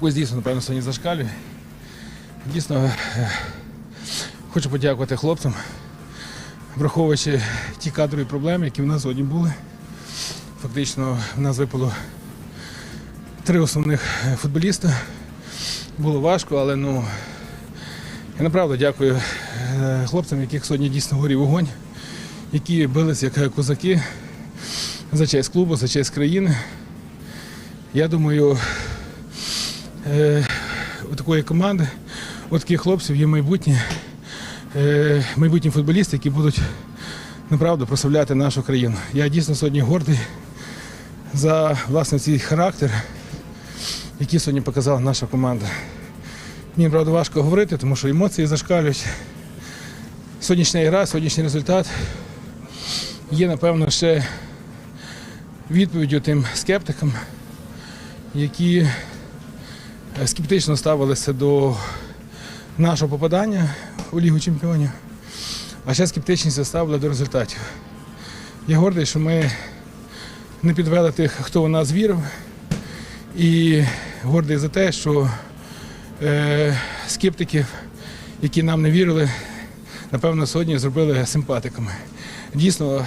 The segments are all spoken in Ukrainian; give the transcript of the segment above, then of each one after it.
Ось дійсно, напевно, сьогодні зашкалює. Дійсно, е, хочу подякувати хлопцям, враховуючи ті кадрові проблеми, які в нас сьогодні були. Фактично, в нас випало три основних е, футболіста. Було важко, але ну, я направду дякую е, хлопцям, яких сьогодні дійсно горів вогонь, які бились як козаки за честь клубу, за честь країни. Я думаю, у такої команди, у таких хлопців є майбутнє, е, майбутні футболісти, які будуть направду прославляти нашу країну. Я дійсно сьогодні гордий за власне цей характер, який сьогодні показала наша команда. Мені правда важко говорити, тому що емоції зашкалюють. Сьогоднішня гра, сьогоднішній результат є, напевно, ще відповіддю тим скептикам, які е, скептично ставилися до нашого попадання у Лігу Чемпіонів, а ще скептичність ставили до результатів. Я гордий, що ми не підвели тих, хто у нас вірив, і гордий за те, що е, скептиків, які нам не вірили, напевно, сьогодні зробили симпатиками. Дійсно,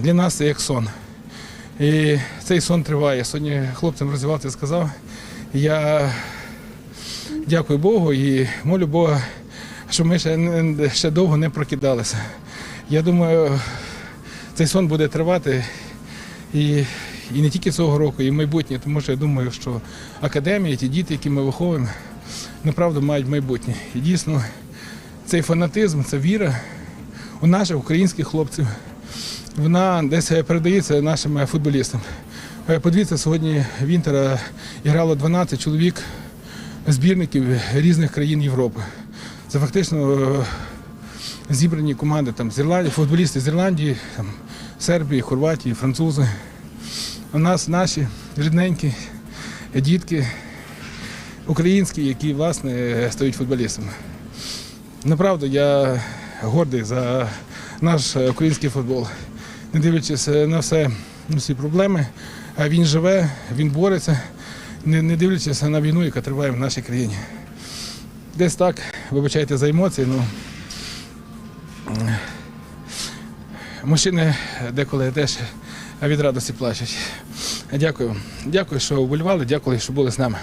для нас це як сон. І цей сон триває. Сьогодні хлопцям розвивати сказав. Я дякую Богу і молю Бога, щоб ми ще, ще довго не прокидалися. Я думаю, цей сон буде тривати і, і не тільки цього року, і в майбутнє, тому що я думаю, що академія, ті діти, які ми виховуємо, направду мають майбутнє. І дійсно, цей фанатизм, ця віра у наших українських хлопців вона десь передається нашим футболістам. Е, Подивіться, сьогодні в Інтера грало 12 чоловік збірників різних країн Європи. Це фактично е, зібрані команди там, з Ірландії, футболісти з Ірландії, там, Сербії, Хорватії, французи. У нас наші рідненькі дітки українські, які власне стають футболістами. Направду я гордий за наш е, український футбол. Не дивлячись на все всі проблеми, а він живе, він бореться, не, не дивлячись на війну, яка триває в нашій країні. Десь так, вибачайте за емоції, ну мужчини деколи теж від радості плачуть. Дякую. Дякую, що вболівали, дякую, що були з нами.